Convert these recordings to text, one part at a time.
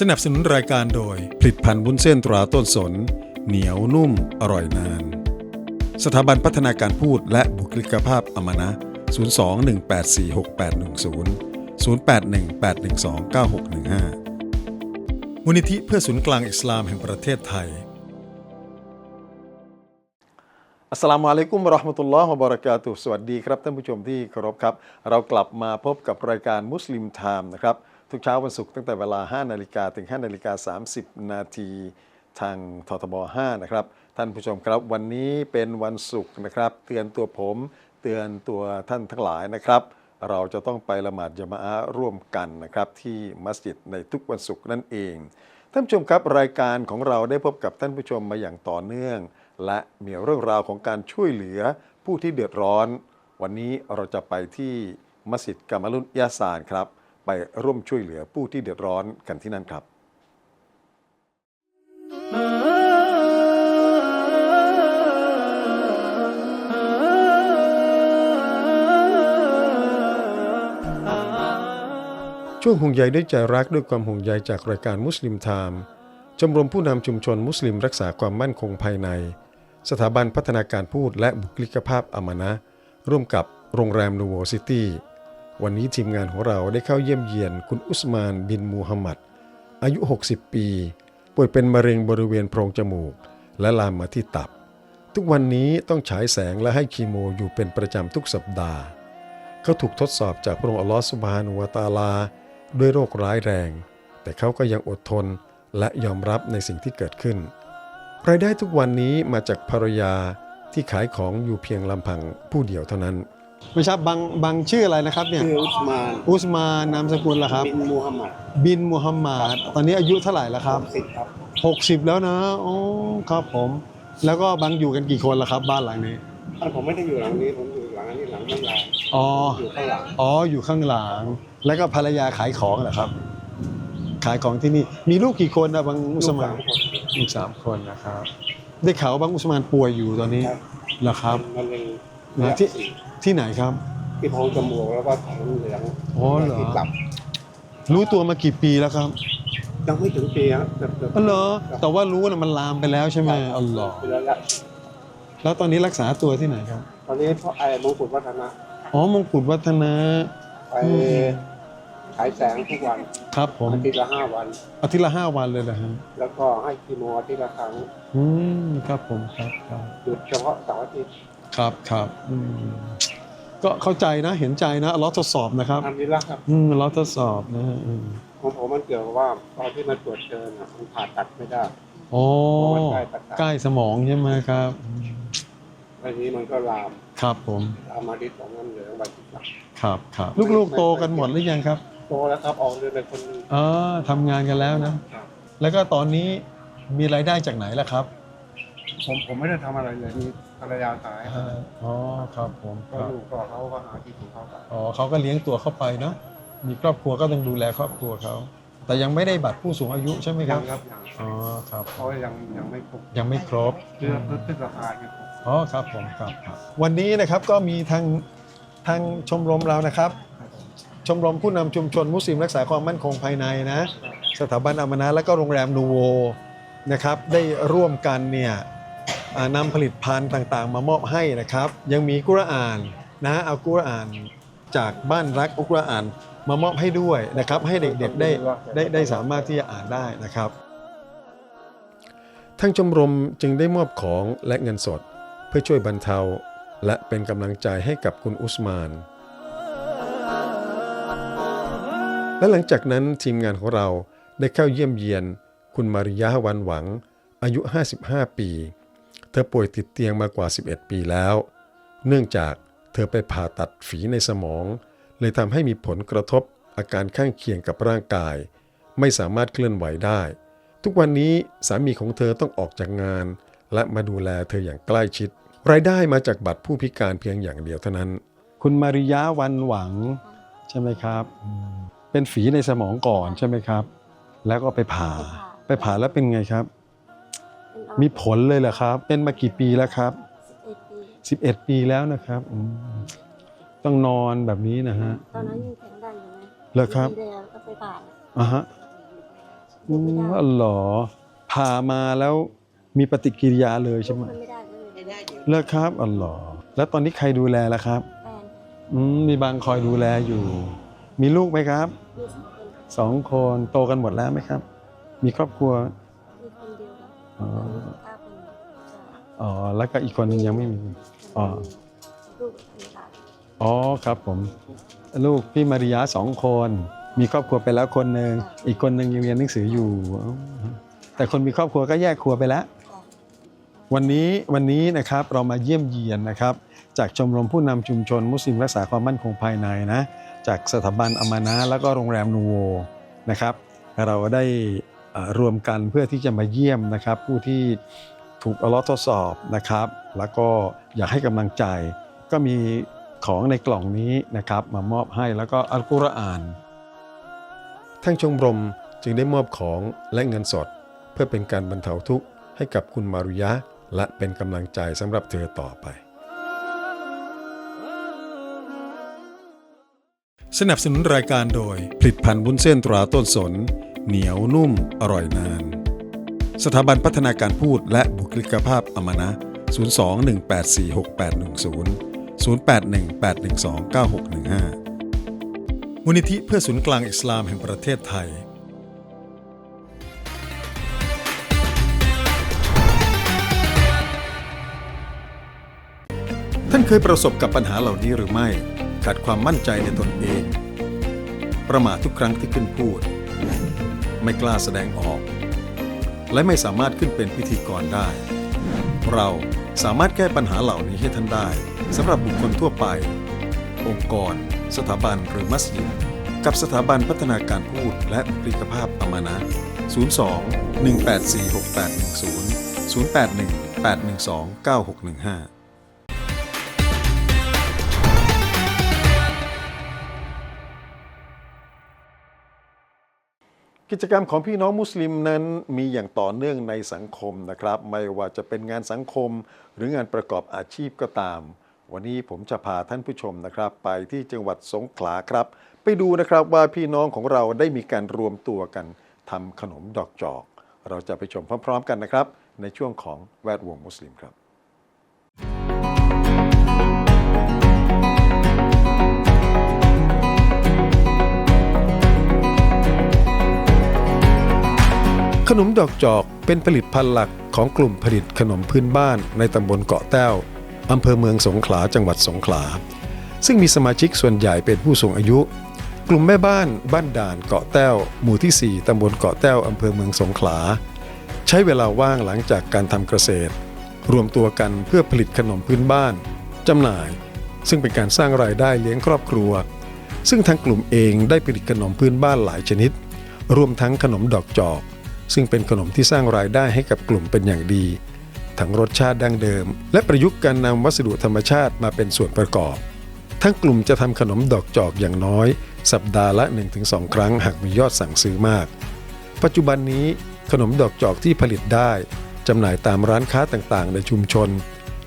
สนับสนุนรายการโดย ผลิตภัณฑ์วุ้นเส้นตราต้นสน เหนียวนุ่ม อร่อยนาน สถาบันพัฒนาการพูดและบุคลิกภาพอมนะ 02-1846810 0818129615 มูลนิธิเพื่อศูนย์กลางอิสลามแห่งประเทศไทย อัสสลามุอะลัยกุมราะห์มะตุลลอฮ์วะบะเราะกาตุสวัสดีครับท่านผู้ชมที่เคารพครับ เรากลับมาพบกับรายการมุสลิมไทม์นะครับ ทุกเช้าวันศุกร์ตั้งแต่เวลา 5 นาฬิกาถึง 5 นาฬิกา 30 นาทีทางททบ 5 นะครับ ท่านผู้ชมครับวันนี้เป็นวันศุกร์นะครับ เตือนตัวผมเตือนตัวท่านทั้งหลายนะครับ เราจะต้องไปละหมาดยะมาอะร่วมกันนะครับ ที่มัสยิดในทุกวันศุกร์นั่นเอง ท่านผู้ชมครับรายการของเราได้พบกับท่านผู้ชมมาอย่างต่อเนื่อง และมีเรื่องราวของการช่วยเหลือผู้ที่เดือดร้อน วันนี้เราจะไปที่มัสยิดกามาลุนยาซานครับ ไปร่วมช่วยเหลือผู้ที่เดือดร้อนกันที่นั่นครับช่วงห่วงใยด้วยใจรักด้วยความห่วงใยจากรายการมุสลิมไทม์ชมรมผู้นำชุมชนมุสลิมรักษาความมั่นคงภายใน สถาบันพัฒนาการพูดและบุคลิกภาพอามานะ ร่วมกับโรงแรมนูโวซิตี้ วันนี้ทีมงานของเราได้เข้าเยี่ยมเยียนคุณอุสมานบินมูฮัมหมัด อายุ 60 ปี ป่วยเป็นมะเร็งบริเวณโพรงจมูก และลามมาที่ตับ ทุกวันนี้ต้องฉายแสงและให้คีโมอยู่เป็นประจำทุกสัปดาห์ เขาถูกทดสอบจากพระองค์อัลลอฮฺสุบฮานุวตาลา ด้วยโรคร้ายแรง แต่เขาก็ยังอดทนและยอมรับในสิ่งที่เกิดขึ้น รายได้ทุกวันนี้มาจากภรรยาที่ขายของอยู่เพียงลำพังผู้เดียวเท่านั้น ไม่ใช่บางบางชื่ออะไรนะครับเนี่ยชื่ออุสมานอุสมานนามสกุลล่ะครับ บินมูฮัมหมัดบินมูฮัมหมัดตอนนี้อายุเท่าไหร่แล้วครับ สิบครับ60 แล้วนะอ๋อครับผม แล้วก็บางอยู่กันกี่คนล่ะครับ บ้านหลังนี้อะผมไม่ได้อยู่หลังนี้ผมอยู่หลังนี้หลังไม่ยาวอ๋อ อยู่ข้างหลังอ๋ออยู่ข้างหลัง แล้วก็ภรรยาขายของเหรอครับ ขายของที่นี่ มีลูกกี่คนนะบางอุสมานลูกสามคนลูกสามคนนะครับ ได้ข่าวว่าบางอุสมานป่วยอยู่ตอนนี้ครับเหรอครับ มันเป็นเหรอที่ ที่ไหนครับ ที่โพรงจมูกแล้วก็แผงเหลืองอ๋อเหรอ ที่ตับรู้ตัวมากี่ปีแล้วครับยังไม่ถึงปีครับเกือบเกือบอ๋อเหรอแต่ว่ารู้นะมันลามไปแล้วใช่ไหมอ๋อเหรอปีแล้วละแล้วตอนนี้รักษาตัวที่ไหนครับตอนนี้พ่อไอ้มงกุฎวัฒนะอ๋อมงกุฎวัฒนะ ไปอืม ฉายแสงทุกวันครับผมอาทิตย์ละห้าวัน อาทิตย์ละห้าวันเลยนะฮะแล้วก็ให้คีโมอาทิตย์ละครั้งอืมครับผมครับครับหยุดเฉพาะเสาร์อาทิตย์ครับครับอืม ก็เข้าใจนะเห็นใจนะเราทดสอบนะครับทำนี้ละครับ อืมเราทดสอบนะอืมของผมมันเกี่ยวกับว่าตอนที่มันตรวจเจอน่ะมันผ่าตัดไม่ได้โอ้เพราะมันใกล้ตัดขาดใกล้สมองใช่ไหมครับอืมอันนี้มันก็ลามครับผมลามมาที่สองน้ำเหลืองใบที่สามครับครับลูกๆโตกันหมดหรือยังครับโตแล้วครับออกเรือนไปคนหนึงอ๋อทำงานกันแล้วนะ ครับ แล้วก็ตอนนี้มีรายได้จากไหนล่ะครับ ผมผมไม่ได้ทำอะไรเลยมีภ รรยาขายอ่าอ๋อครับผมคก็รับลูกก็เขาก็หาที่ของเขาไปอ๋อเขาก็เลี้ยงตัวเข้าไปเนาะมีครอบครัวก็ต้องดูแลครอบครัวเขาแต่ยังไม่ได้บัตรผู้สูงอายุใช่ไหมคยัรับงครับยังอ๋อครับเขายังยังไม่ครบยังไม่ครบ เรื่องพฤษภาที่ครบอ๋อครับผมครับครับวันนี้นะครับก็มีทางทางชมรมเรานะครับ ชมรมผู้นำชุมชนมุสลิมรักษาความมั่นคงภายในนะ สถาบันอามานะและก็โรงแรมนูโวนะครับได้ร่วมกันเนี่ยอ่า นำผลิตภัณฑ์ต่างๆ มามอบให้นะครับ ยังมีกุรอานนะเอากุรอานจากบ้านรักอุกุรอานมามอบให้ด้วยนะครับ ให้เด็กๆได้ได้ได้สามารถที่จะอ่านได้นะครับทางชมรมจึงได้มอบของและเงินสด เพื่อช่วยบรรเทา และเป็นกำลังใจให้กับคุณอุสมาน และหลังจากนั้นทีมงานของเราได้เข้าเยี่ยมเยียน คุณมาริยะวันหวัง อายุ 55 ปี เธอป่วยติดเตียงมากว่า 11 ปีแล้ว เนื่องจากเธอไปผ่าตัดฝีในสมอง เลยทำให้มีผลกระทบอาการข้างเคียงกับร่างกาย ไม่สามารถเคลื่อนไหวได้ ทุกวันนี้สามีของเธอต้องออกจากงาน และมาดูแลเธออย่างใกล้ชิด รายได้มาจากบัตรผู้พิการเพียงอย่างเดียวเท่านั้น คุณมาริยะวันหวังใช่ไหมครับอืมเป็นฝีในสมองก่อนใช่ไหมครับ แล้วก็ไปผ่า ไปผ่าแล้วเป็นไงครับ มีผลเลยเหรอครับ เป็นมากี่ปีแล้วครับ11ปี11 ปีแล้วนะครับอืมต้องนอนแบบนี้นะฮะตอนนั้นยังแข็งแรงอยู่ไหมเหรอครับไม่ได้ก็ไปผ่าอะฮะอืมอ๋อเหรอผ่ามาแล้วมีปฏิกิริยาเลยใช่ไหมมันไม่ได้ก็เลยไม่ได้เลิกครับอ๋อเหรอแล้วตอนนี้ใครดูแลล่ะครับ แฟนอืมมีบางคอยดูแลอยู่ มีลูกไหมครับ มีสองคนสองคนโตกันหมดแล้วไหมครับ มีครอบครัวมีคนเดียวกับอ๋อห้าคนจะ อ๋อแล้วก็อีกคนหนึ่งยังไม่มีอ๋อลูกมีหลานอ๋อครับผม ลูกพี่มาริยาสองคน มีครอบครัวไปแล้วคนหนึ่งอีกคนหนึ่งยังเรียนหนังสืออยู่ แต่คนมีครอบครัวก็แยกครัวไปแล้ว วันนี้วันนี้นะครับเรามาเยี่ยมเยียนนะครับ จากชมรมผู้นำชุมชน มุสลิมรักษาความมั่นคงภายในนะ จากสถาบันอามานะแล้วก็โรงแรมนูโวนะครับ เราได้รวมกันเพื่อที่จะมาเยี่ยมนะครับ ผู้ที่ ถูกอัลอฮ์ทดสอบนะครับ แล้วก็อยากให้กำลังใจ ก็มีของในกล่องนี้นะครับ มามอบให้แล้วก็อัลกุรอานทางชมรมจึงได้มอบของและเงินสด เพื่อเป็นการบรรเทาทุกข์ให้กับคุณมารุยะ และเป็นกำลังใจสำหรับเธอต่อไป สนับสนุนรายการโดยผลิตภัณฑ์วุ้นเส้นตราต้นสน เหนียวนุ่มอร่อยนาน สถาบันพัฒนาการพูดและบุคลิกภาพอมนะ 02-1846810 0818129615 มูลนิธิเพื่อศูนย์กลางอิสลามแห่งประเทศไทยท่านเคยประสบกับปัญหาเหล่านี้หรือไม่ ขาดความมั่นใจในตนเอง ประมาททุกครั้งที่ขึ้นพูด ไม่กล้าแสดงออก และไม่สามารถขึ้นเป็นพิธีกรได้ เราสามารถแก้ปัญหาเหล่านี้ให้ท่านได้สำหรับบุคคลทั่วไป องค์กร สถาบันหรือมัสยิด กับสถาบันพัฒนาการพูดและบุคลิกภาพอามานะ 02 184 6810 081 812 9615 กิจกรรมของพี่น้องมุสลิมนั้นมีอย่างต่อเนื่องในสังคมนะครับ ไม่ว่าจะเป็นงานสังคมหรืองานประกอบอาชีพก็ตาม วันนี้ผมจะพาท่านผู้ชมนะครับ ไปที่จังหวัดสงขลาครับ ไปดูนะครับว่าพี่น้องของเราได้มีการรวมตัวกันทำขนมดอกจอก เราจะไปชมพร้อม ๆ กันนะครับ ในช่วงของแวดวงมุสลิมครับ นมดอกจอกเป็นผลิตภัณฑ์หลักของกลุ่มผลิตขนมพื้นบ้านในตำบลเกาะแต้วอำเภอเมืองสงขลาจังหวัดสงขลา ซึ่งมีสมาชิกส่วนใหญ่เป็นผู้สูงอายุ กลุ่มแม่บ้านบ้านด่านเกาะแต้ว หมู่ที่ 4ตำบลเกาะแต้วอำเภอเมืองสงขลา ใช้เวลาว่างหลังจากการทำเกษตร รวมตัวกันเพื่อผลิตขนมพื้นบ้านจำหน่าย ซึ่งเป็นการสร้างรายได้เลี้ยงครอบครัว ซึ่งทางกลุ่มเองได้ผลิตขนมพื้นบ้านหลายชนิด รวมทั้งขนมดอกจอก ซึ่งเป็นขนมที่สร้างรายได้ให้กับกลุ่มเป็นอย่างดี ทั้งรสชาติดั้งเดิม และประยุกต์การนำวัสดุธรรมชาติมาเป็นส่วนประกอบ ทั้งกลุ่มจะทำขนมดอกจอกอย่างน้อย สัปดาห์ละ 1-2 ครั้งหากมียอดสั่งซื้อมาก ปัจจุบันนี้ขนมดอกจอกที่ผลิตได้จำหน่ายตามร้านค้าต่างๆ ในชุมชน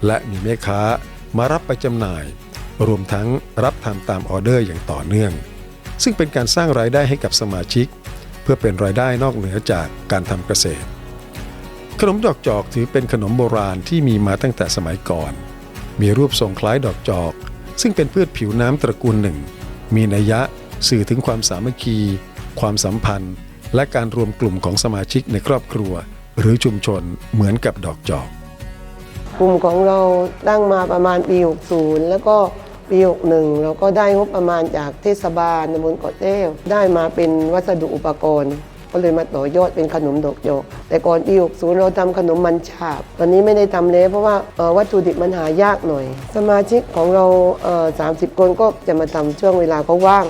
และมีแม่ค้ามารับไปจำหน่าย รวมทั้งรับทำตามออเดอร์อย่างต่อเนื่อง ซึ่งเป็นการสร้างรายได้ให้กับสมาชิก พื่อเป็นรายได้นอกเหนือจากการทำเกษตร ขนมดอกจอกถือเป็นขนมโบราณที่มีมาตั้งแต่สมัยก่อน มีรูปทรงคล้ายดอกจอก ซึ่งเป็นพืชผิวน้ำตระกูลหนึ่ง มีนัยยะสื่อถึงความสามัคคี ความสัมพันธ์ และการรวมกลุ่มของสมาชิกในครอบครัว หรือชุมชนเหมือนกับดอกจอก กลุ่มของเราตั้งมาประมาณปี 60 แล้วก็ ปี61เราก็ได้งบประมาณจากเทศบาลตำบลเกาะแต้วได้มาเป็นวัสดุอุปกรณ์ ก็เลยมาต่อยอดเป็นขนมดอกจอกแต่ก่อนปี60เราทำขนมมันฉาบ ตอนนี้ไม่ได้ทำแล้วเพราะว่าวัตถุดิบมันหายากหน่อย สมาชิกของเรา 30 คนก็จะมาทำช่วงเวลาเขาว่าง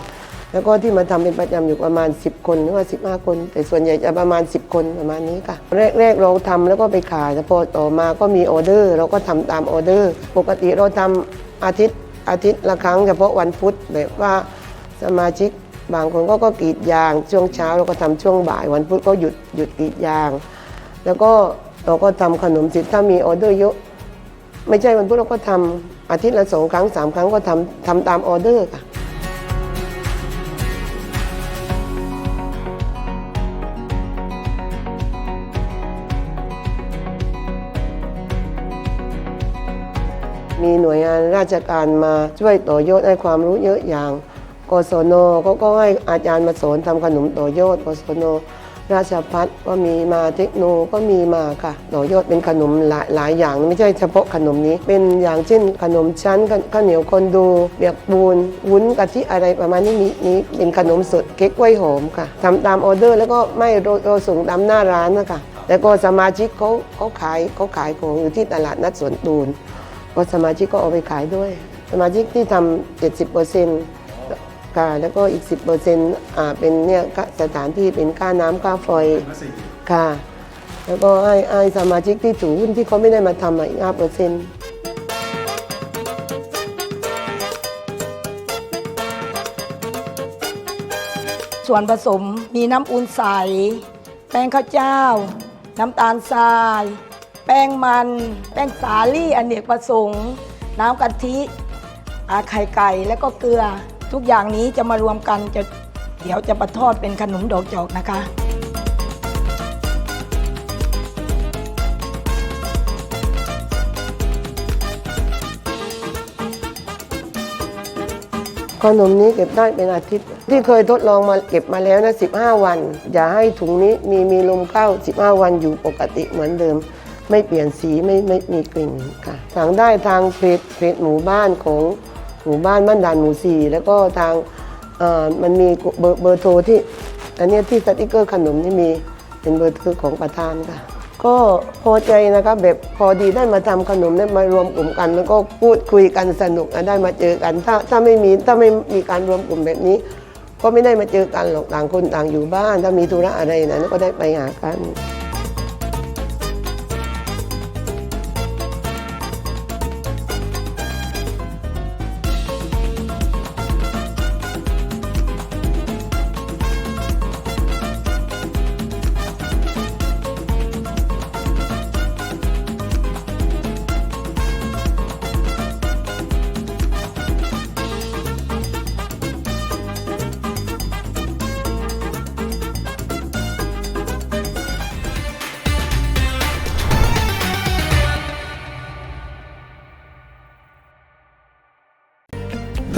แล้วก็ที่มาทำเป็นประจำอยู่ประมาณ 10 คนหรือว่า15 คน แต่ส่วนใหญ่จะประมาณ 10 คนประมาณนี้ค่ะ แรกๆเราทำแล้วก็ไปขายแต่พอต่อมาก็มีออเดอร์ เราก็ทำตามออเดอร์ ปกติเราทำอาทิตย์ อาทิตย์ละครั้งเฉพาะวันพุธแบบว่าสมาชิกบางคนก็ก็กรีดยาง ช่วงเช้าเราก็ทำช่วงบ่าย วันพุธก็หยุดหยุดกรีดยาง แล้วก็เราก็ทำขนมสิถ้ามีออเดอร์เยอะ ไม่ใช่วันพุธเราก็ทำอาทิตย์ละสองครั้งสามครั้งก็ทำทำตามออเดอร์ค่ะ น่วยงานราชการมาช่วยต่อยอดให้ความรู้เยอะอย่างกศนเขาก็ให้อาจารย์มาสอนทำขนมต่อยอดกศนราชพัฒก็มีมาเทคโนก็มีมาค่ะต่อยอดเป็นขนมหลายหลายอย่าง ไม่ใช่เฉพาะขนมนี้ เป็นอย่างเช่นขนมชั้นข้าวเหนียวคนโดเบียกปูนวุ้นกะทิอะไรประมาณนี้มีนี้เป็นขนมสดเค้กกล้วยหอมค่ะทำตามออเดอร์แล้วก็ไม่ราเราส่งตามหน้าร้านนะคะแล้วก็สมาชิกเขาเขาขายเขาขายของอยู่ที่ตลาดนัดสวนตูน ก็สมาชิกก็เอาไปขายด้วย สมาชิกที่ทำ70เปอร์เซ็นต์ค่ะแล้วก็อีก10เปอร์เซ็นต์อ่าเป็นเนี่ยสถานที่เป็นค่าน้ำค่าไฟค่ะ แล้วก็ให้ให้สมาชิกที่ถือหุ้นที่เขาไม่ได้มาทำอะอีก5เปอร์เซ็นต์ส่วนผสมมีน้ำอุ่นใส แป้งข้าวเจ้า น้ำตาลทราย แป้งมัน แป้งสาลี่อเนกประสงค์ น้ำกะทิอาไข่ไก่แล้วก็เกลือ ทุกอย่างนี้จะมารวมกันจะเดี๋ยวจะประทอดเป็นขนมดอกจอกนะคะ ขนมนี้เก็บได้เป็นอาทิตย์ ที่เคยทดลองมาเก็บมาแล้วนะ 15 วัน อย่าให้ถุงนี้มีมีลมเข้า 15 วันอยู่ปกติเหมือนเดิม ไม่เปลี่ยนสีไม่ไม่มีกลิ่นค่ะสั่งได้ทางเพจเพจหมู่บ้านของหมู่บ้านบ้านด่านหมู่สี่แล้วก็ทางมันมีเบอร์เบอร์โทรที่อันนี้ที่สติกเกอร์ขนมที่มีเป็นเบอร์โทรของประธานค่ะ ก็พอใจนะคะแบบพอดีได้มาทำขนมได้มารวมกลุ่มกัน แล้วก็พูดคุยกันสนุกได้มาเจอกัน ถ้าถ้าไม่มีถ้าไม่มีการรวมกลุ่มแบบนี้ ก็ไม่ได้มาเจอกันหรอกต่างคนต่างอยู่บ้าน ถ้ามีธุระอะไรนะก็ได้ไปหากัน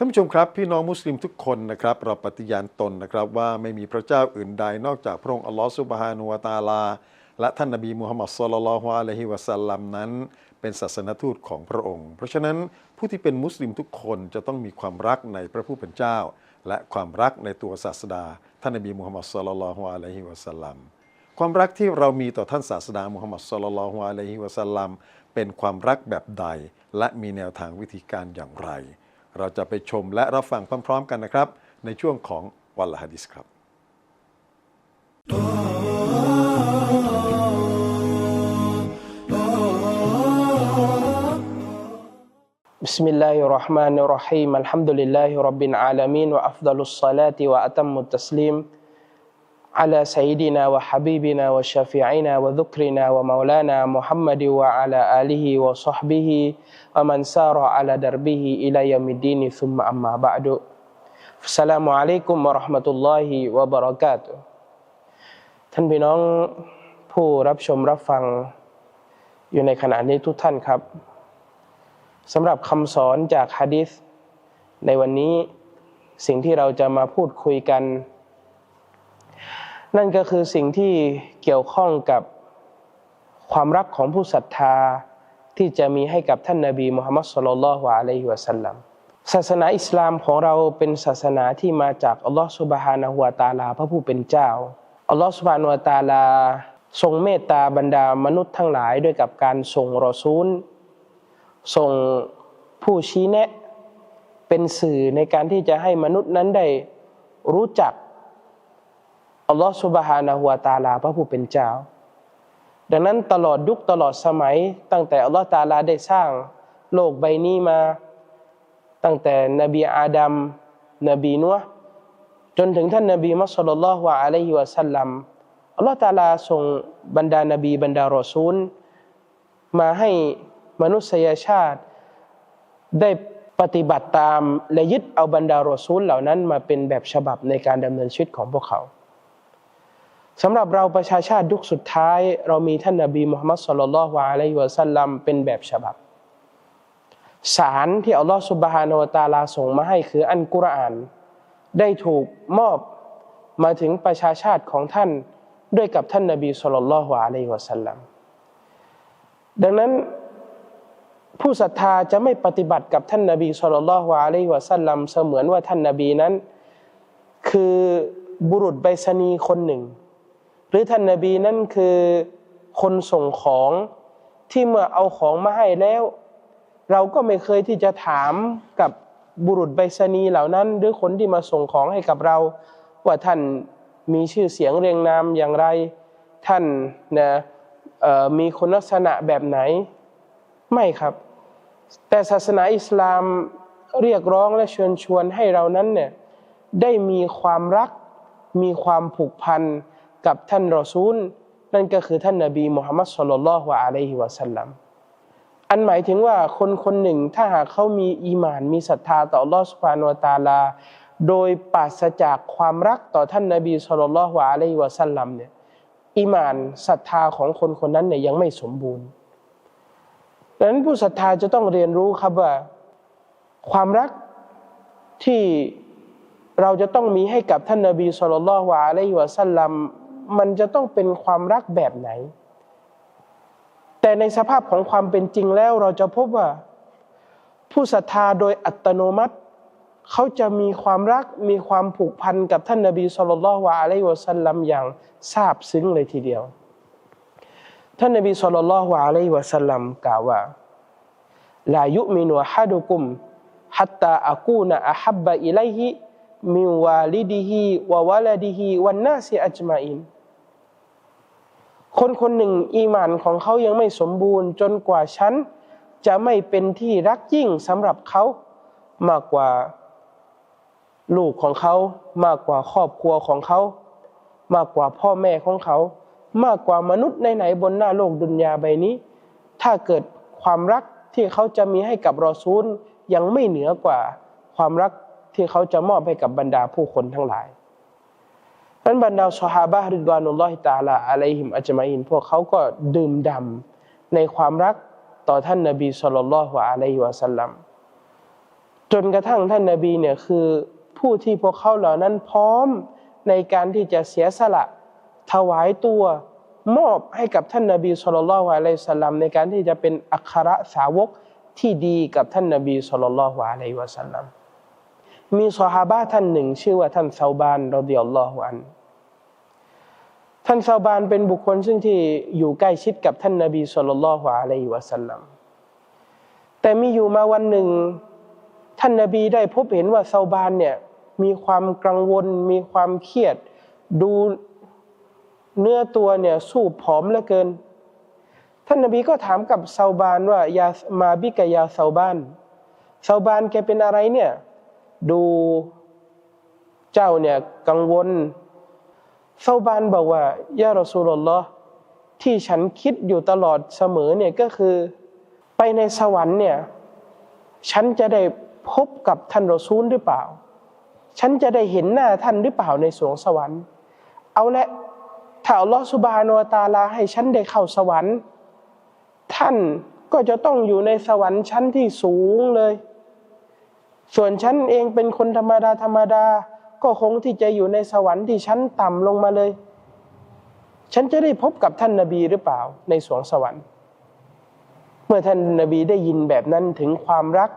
ท่านผู้ชมครับ พี่น้องมุสลิมทุกคนนะครับเราปฏิญาณตนนะครับว่าไม่มีพระเจ้าอื่นใดนอกจากพระองค์อัลลอฮฺซุบฮานุวะตาลา และท่านนบีมุฮัมมัดศ็อลลัลฮุอะลัยฮิวะสัลลัมนั้น เป็นศาสนทูตของพระองค์ เพราะฉะนั้นผู้ที่เป็นมุสลิมทุกคนจะต้องมีความรักในพระผู้เป็นเจ้า และความรักในตัวศาสดา ท่านนบีมุฮัมมัดศ็อลลัลฮุอะลัยฮิวะสัลลัมความรักที่เรามีต่อท่านศาสดามุฮัมมัดศ็อลลัลฮุอะลัยฮิวะสัลลัมเป็นความรักแบบใด และมีแนวทางวิธีการอย่างไร เราจะไปชมและรับฟังพร้อม ๆ กันนะครับ ในช่วงของวันละฮะดิษครับ بسم الله الرحمن الرحيم الحمد لله رب العالمين وأفضل الصلاة وأتم التسليم على سيدنا وحبيبنا وشفيعنا وذكرنا ومولانا محمد وعلى آله وصحبه ومن سار على دربه إلى يوم الدين ثم أما بعد السلام عليكم ورحمة الله وبركاته ท่านพี่น้องผู้รับชมรับฟังอยู่ในขณะนี้ทุกท่านครับสำหรับคำสอนจากฮะดิษในวันนี้สิ่งที่เราจะมาพูดคุยกัน นั่นก็คือสิ่งที่เกี่ยวข้องกับความรักของผู้ศรัทธาที่จะมีให้กับท่านนาบีมุฮัมมัดสุลลัลลอฮุอะลัยฮิวะสัลลัมศาสนาอิสลามของเราเป็นศาสนาที่มาจากอัลลอฮฺสุบฮานะฮุวาตาลาพระผู้เป็นเจ้าอัลลอฮฺสุบฮานะฮุวาตาลา ทรงเมตตาบรรดามนุษย์ทั้งหลายด้วยกับการส่งรอซูลส่งผู้ชี้แนะ เป็นสื่อในการที่จะให้มนุษย์นั้นได้รู้จัก อัลลอฮฺสุบฮานะฮุวาตาลาพระผู้เป็นเจ้า ดังนั้นตลอดยุคตลอดสมัย ตั้งแต่อัลลอฮฺตาลาได้สร้างโลกใบนี้มา ตั้งแต่นบีอาดัมนบีนัวจนถึงท่านนบีมุสลิมละฮ์วะอะลัยฮิวะสัลลัมอัลลอฮฺตาลาส่งบรรดานบีบรรดารอซูล มาให้มนุษยชาติได้ปฏิบัติตามและยึดเอาบรรดารอซูลเหล่านั้นมาเป็นแบบฉบับในการดำเนินชีวิตของพวกเขา สำหรับเราประชาชาติยุคสุดท้าย เรามีท่านนบีมุฮัมมัดสุลลัลลอฮุอะลัยฮิวะสัลลัมเป็นแบบฉบับ สารที่อัลลอฮฺสุบฮานาวตาลาส่งมาให้คืออันกุรอาน ได้ถูกมอบมาถึงประชาชาติของท่านด้วยกับท่านนบีสุลต่านละฮ์อะลัยฮิวะสัลลัมดังนั้นผู้ศรัทธาจะไม่ปฏิบัติกับท่านนบีสุลต่านละฮ์อะลัยฮิวะสัลลัมเสมือนว่าท่านนบีนั้น คือบุรุษไปรษณีย์คนหนึ่ง หรือท่านนบีนั้นคือคนส่งของที่เมื่อเอาของมาให้แล้ว เราก็ไม่เคยที่จะถามกับบุรุษไปรษณีย์เหล่านั้น หรือคนที่มาส่งของให้กับเรา ว่าท่านมีชื่อเสียงเรียงนามอย่างไร ท่านนะมีคุณลักษณะแบบไหน ไม่ครับ แต่ศาสนาอิสลามเรียกร้องและเชิญชวนให้เรานั้นเนี่ยได้มีความรัก มีความผูกพัน กับท่านรอซูล นั่นก็คือท่านนบีมุฮัมมัดสุลลัลฮวะอะลัยฮิวะสัลลัมอันหมายถึงว่าคนคนหนึ่งถ้าหากเขามีอีหมานมีศรัทธาต่อลอสฟานวตาลา โดยปราศจากความรักต่อท่านนบีสุลต่านละฮ์อะลัยฮิวะสัลลัมเนี่ยอีหมานศรัทธาของคนคนนั้นเนี่ยยังไม่สมบูรณ์ดังนั้นผู้ศรัทธาจะต้องเรียนรู้ครับว่า ความรักที่เราจะต้องมีให้กับท่านนบีสุลต่านละฮ์อะลัยฮิวะสัลลัม มันจะต้องเป็นความรักแบบไหน แต่ในสภาพของความเป็นจริงแล้วเราจะพบว่า ผู้ศรัทธาโดยอัตโนมัติ เขาจะมีความรักมีความผูกพันกับท่านนบีสุลต่านละฮ์อะลัยวะสัลลัมอย่างซาบซึ้งเลยทีเดียว ท่านนบีสุลต่านละฮ์อะลัยวะสัลลัมกล่าวว่าลายุมินุฮัดุกุมฮัตตาอากูนอะฮับบะอิไลฮิมิวาลิดิฮิวะวะลาดิฮิวันนาซิอัจมาอิน คนคนหนึ่งอีหมานของเขายังไม่สมบูรณ์ จนกว่าฉันจะไม่เป็นที่รักยิ่งสำหรับเขามากกว่าลูกของเขามากกว่าครอบครัวของเขา มากกว่าพ่อแม่ของเขา มากกว่ามนุษย์ไหนๆบนหน้าโลกดุนยาใบนี้ ถ้าเกิดความรักที่เขาจะมีให้กับรอซูลยังไม่เหนือกว่าความรักที่เขาจะมอบให้กับบรรดาผู้คนทั้งหลาย นั้นบรรดาสฮาบะริดวานุลลอฮิตาลาอะลัยฮิมอัจมาอินพวกเขาก็ดื่มดำในความรักต่อท่านนบีสุลต่านละฮ์อะลัยฮิวะสัลลัมจนกระทั่งท่านนบีเนี่ยคือผู้ที่พวกเขาเหล่านั้นพร้อมในการที่จะเสียสละถวายตัวมอบให้กับท่านนบีสุลต่านละฮ์อะลัยฮิสัลลัมในการที่จะเป็นอัครสาวกที่ดีกับท่านนบีสุลต่านละฮ์อะลัยฮิวะสัลลัม มีสหาบะท่านหนึ่ง ชื่อว่าท่านซาบานรดิยัลลอฮุอัน ท่านซาบานเป็นบุคคลซึ่งที่อยู่ใกล้ชิดกับท่านนบีสุลต่านละฮ์อะลัยฮิวะสัลลัมแต่มีอยู่มาวันหนึ่ง ท่านนบีได้พบเห็นว่าซาบานเนี่ยมีความกังวล มีความเครียด ดูเนื้อตัวเนี่ยสู้ผอมเหลือเกิน ท่านนบีก็ถามกับซาบานว่ายามาบิกยาซาบานซาบานแกเป็นอะไรเนี่ย ดูเจ้าเนี่ยกังวลซาบานบอกว่ายารอซูลลอฮ์ที่ฉันคิดอยู่ตลอดเสมอเนี่ยก็คือไปในสวรรค์เนี่ยฉันจะได้พบกับท่านรอซูลหรือเปล่า ฉันจะได้เห็นหน้าท่านหรือเปล่าในสวงสวรรค์ เอาละถ้าอัลลอฮฺสุบานวตาลาให้ฉันได้เข้าสวรรค์ ท่านก็จะต้องอยู่ในสวรรค์ชั้นที่สูงเลย ส่วนฉันเองเป็นคนธรรมดาธรรมดา ก็คงที่จะอยู่ในสวรรค์ที่ชั้นต่ำลงมาเลย ฉันจะได้พบกับท่านนบีหรือเปล่าในสวงสวรรค์ เมื่อท่านนบีได้ยินแบบนั้นถึงความรัก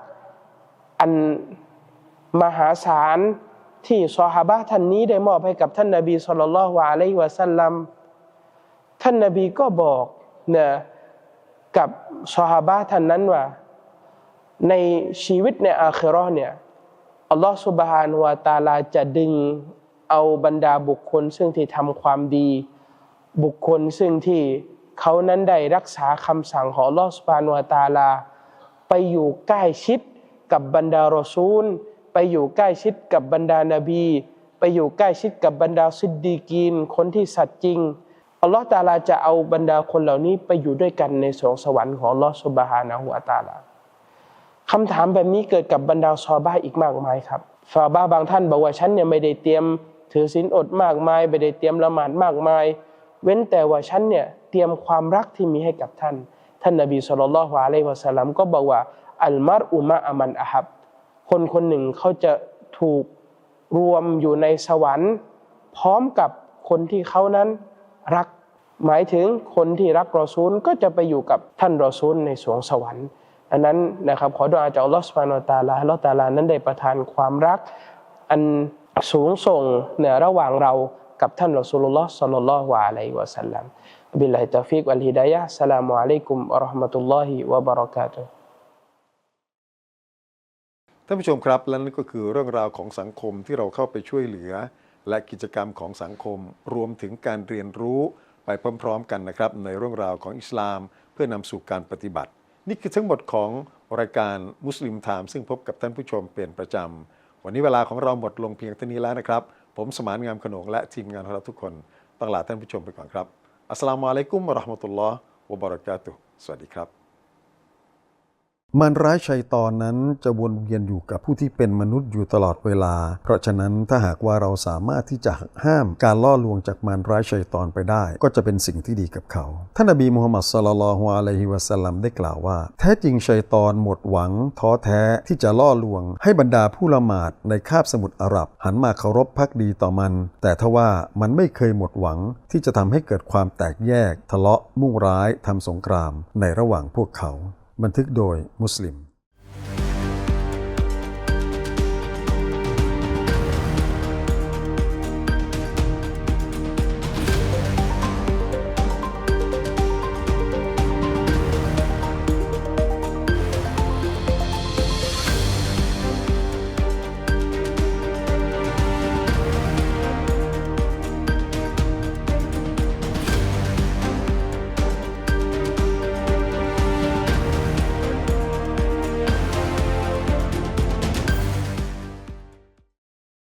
อันมหาศาลที่ซอฮาบะท่านนี้ได้มอบให้กับท่านนบีสุลต่านละฮ์วะลัยฮิวะสัลลัมท่านนบีก็บอกนะกับซอฮาบะท่านนั้นว่า ในชีวิตในอาคราะเนี่ยอัลลอฮฺสุบฮานวะตาลาจะดึงเอาบรรดาบุคคล ซึ่งที่ทำความดี บุคคลซึ่งที่เขานั้นได้รักษาคำสั่งของอัลลอฮฺสุบฮานวะตาลา ไปอยู่ใกล้ชิดกับบรรดารอซูล ไปอยู่ใกล้ชิดกับบรรดานาบี ไปอยู่ใกล้ชิดกับบรรดาซิดดีกีน คนที่สัตย์จริงอัลลอฮฺตาลาจะเอาบรรดาคนเหล่านี้ไปอยู่ด้วยกันในสวงสวรรค์ของอัลลอฮฺสุบฮานะฮุวาตาลา คำถามแบบนี้เกิดกับบรรดาซอบ้าอีกมากมายครับซอบ้าบางท่านบอกว่าฉันเนี่ยไม่ได้เตรียมถือศีลอดมากมาย ไม่ได้เตรียมละหมาดมากมาย เว้นแต่ว่าฉันเนี่ยเตรียมความรักที่มีให้กับท่าน ท่านนบีสุลต่านละฮ์อะลัยฮิวะสัลลัมก็บอกว่าอัลมารอุมะอามันอะฮับคนคนหนึ่งเขาจะถูกรวมอยู่ในสวรรค์ พร้อมกับคนที่เขานั้นรักหมายถึงคนที่รักรอซูลก็จะไปอยู่กับท่านรอซูลในสวงสวรรค์ อันนั้นนะครับขอดุอาจากอัลลอฮฺสุบานอตาลาอัลลอฮฺตาลานั้นได้ประทานความรัก อันสูงส่งเนี่ยระหว่างเรากับท่านรอซูลุลลอฮ์สัลลัลลอฮุอะลัยฮิวะสัลลัมบิลลาฮิตาฟิกวัลฮิดายะสลามุอะลัยกุมวะเราะห์มะตุลลอฮิวะบะเราะกาตุท่านผู้ชมครับและนั่นก็คือเรื่องราวของสังคมที่เราเข้าไปช่วยเหลือ และกิจกรรมของสังคมรวมถึงการเรียนรู้ไปพร้อม ๆ กันนะครับในเรื่องราวของอิสลาม เพื่อนำสู่การปฏิบัติ นี่คือทั้งหมดของรายการมุสลิมไทม์ซึ่งพบกับท่านผู้ชมเป็นประจำ วันนี้เวลาของเราหมดลงเพียงเท่านี้แล้วนะครับ ผมสมานงามขนงและทีมงานของเราทุกคนต้องลาท่านผู้ชมไปก่อนครับ อัสลามุอะลัยกุมวะราะห์มะตุลลอฮ์วะบะเราะกาตุฮ์สวัสดีครับ มันร้ายชัยตอนนั้นจะวนเวียนอยู่กับผู้ที่เป็นมนุษย์อยู่ตลอดเวลา เพราะฉะนั้นถ้าหากว่าเราสามารถที่จะห้ามการล่อลวงจากมารร้ายชัยตอนไปได้ ก็จะเป็นสิ่งที่ดีกับเขา ท่านนบีมูฮัมมัดสลลัลฮุอะลัยฮิวะสัลลัมได้กล่าวว่า แท้จริงชัยตอนหมดหวัง ท้อแท้ที่จะล่อลวง ให้บรรดาผู้ละหมาดในคาบสมุทรอาหรับ หันมาเคารพพักดีต่อมัน แต่ทว่ามันไม่เคยหมดหวัง ที่จะทำให้เกิดความแตกแยก ทะเลาะมุ่งร้ายทำสงคราม ในระหว่างพวกเขา บันทึกโดยมุสลิม